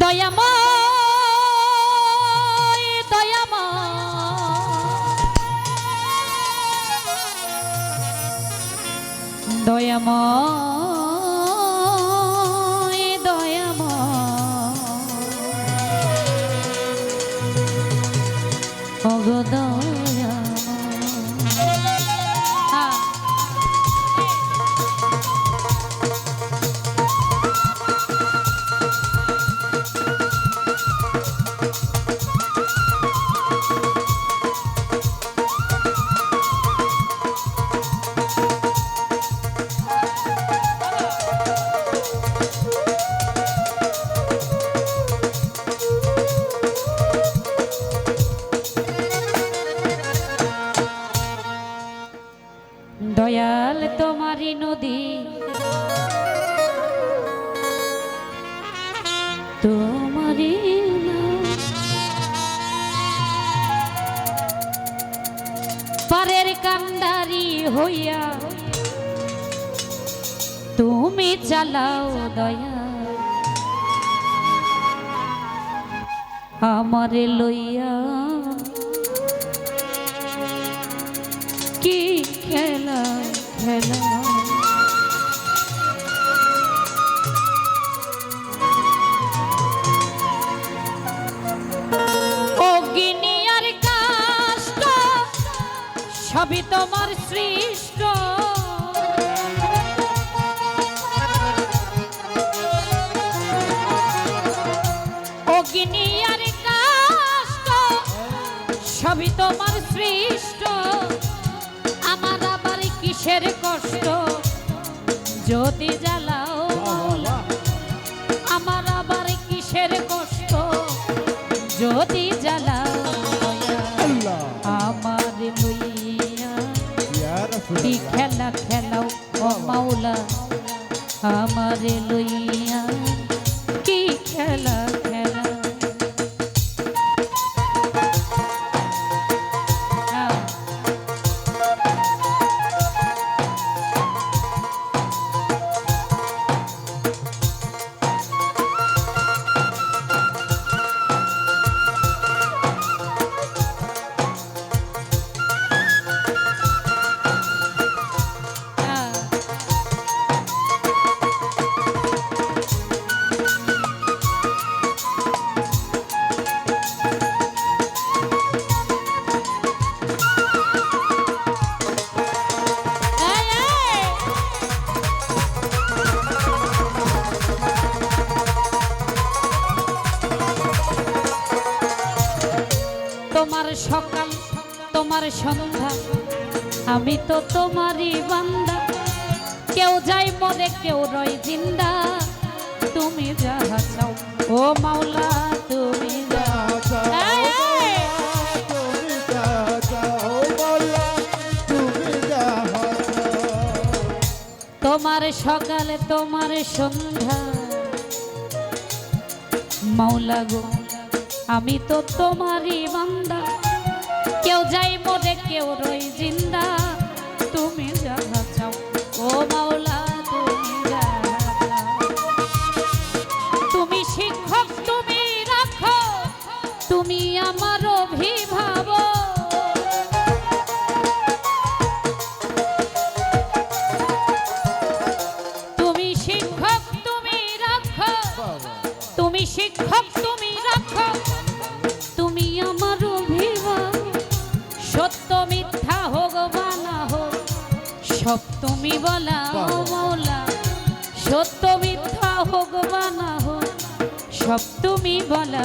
দয়াময় দয়াময় দয়াময়। দয়াময় দয়াল তোমারি নদী তোমারি। পারের কান্ডারি হইয়া তুমি চালাও দয়া আমারে লইয়া কি খেলা খেলা? অগ্নি আর কাষ্ট সবই তোমার সৃষ্ট। অগ্নি আর কাষ্ট সবই তোমার সৃষ্ট। যদি জ্বালাও মাওলা আমার আবার কিসের কষ্ট? যদি জ্বালাও আমার লইয়া খেলা খেলাও মাওলা আমার লইয়া কি খেলা তোমার সকাল তোমার সন্ধ্যা। আমি তো তোমারই বান্দা। কেউ যাই মরে কেউ রয় জিন্দা। তুমি যাহা চাও ও মাওলা তুমি যাহা। তোমার সকালে তোমার সন্ধ্যা। মাওলা গো। আমি তো তোমারই বান্দা। কেউ যাই মরে কেউ রই জিন্দা। তুমি যাহা চাও ও মাওলা তুমি তুমি শিক্ষক তুমি রাখো তুমি আমার অভিভাবক। তুমি শিক্ষক তুমি রাখো তুমি শিক্ষক তুমি তুমি আমার সত্য মিথ্যা হোক বা না হোক সব তুমি বলা মৌলা। সত্য মিথ্যা হোক বা না হোক সব তুমি বলা।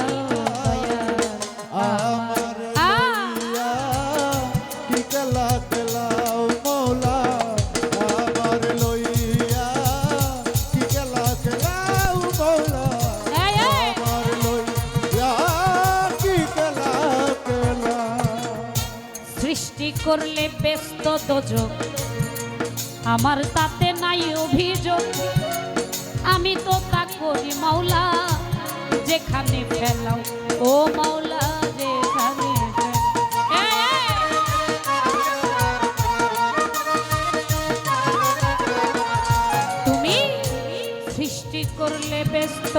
করলে ব্যস্ত দোজক আমার তাতে নাই অভিযোগ। আমি তো তা করি মাওলা, যেখানে ফেলাও। ও মাওলা, যেখানে তুমি করলে ব্যস্ত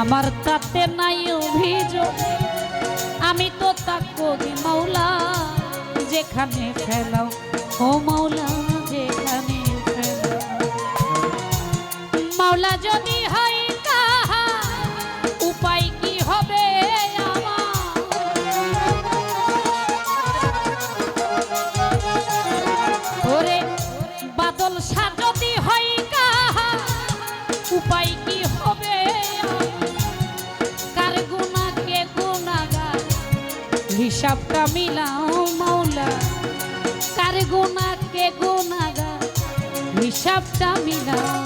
আমার তাতে নাই অভিযোগ। আমি তো তা করি মাওলা যেখানে ফেলাও। ও মাওলা যেখানে ফেলাও। মাওলা যদি হয় হিসাবটা মিলাও মাওলা। কার গুণা কে গুণাগার হিসাবটা মিলাও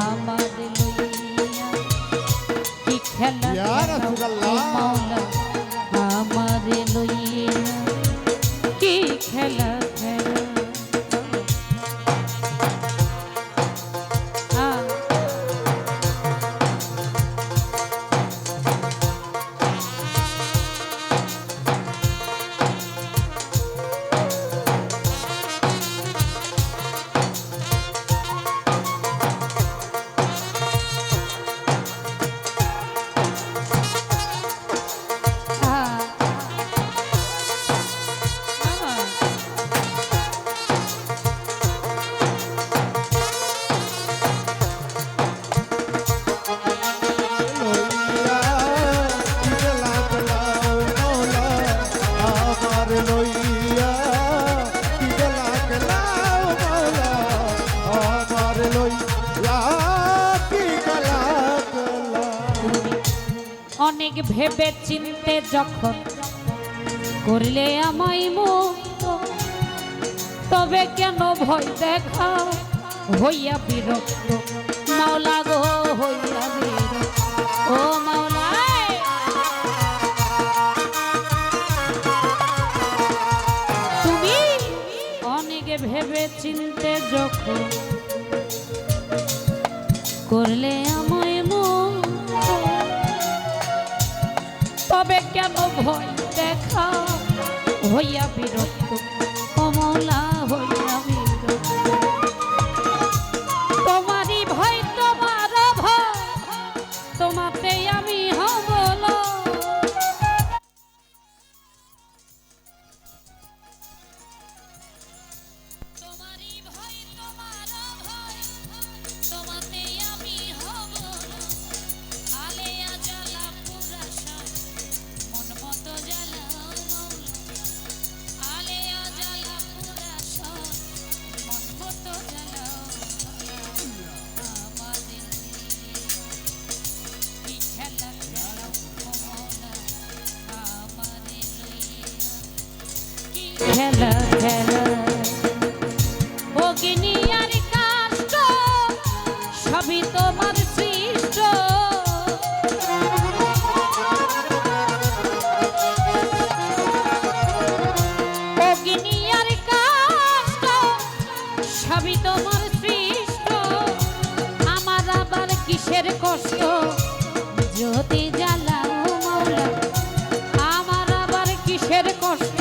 আমার লইয়া কি খেলা মাওলা? অনেক ভেবে চিনতে যখন করলে আমায় মুক্ত তবে কেন ভয় দেখা হইয়া বিরক্ত? মাওলা গো, হইয়া ও তুমি অনেক ভেবে চিনতে যখন করলে আমায় কেন ভয় দেখা? হইয়া বিরক্ত। কষ্ট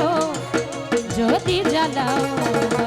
যদি জ্বালাও।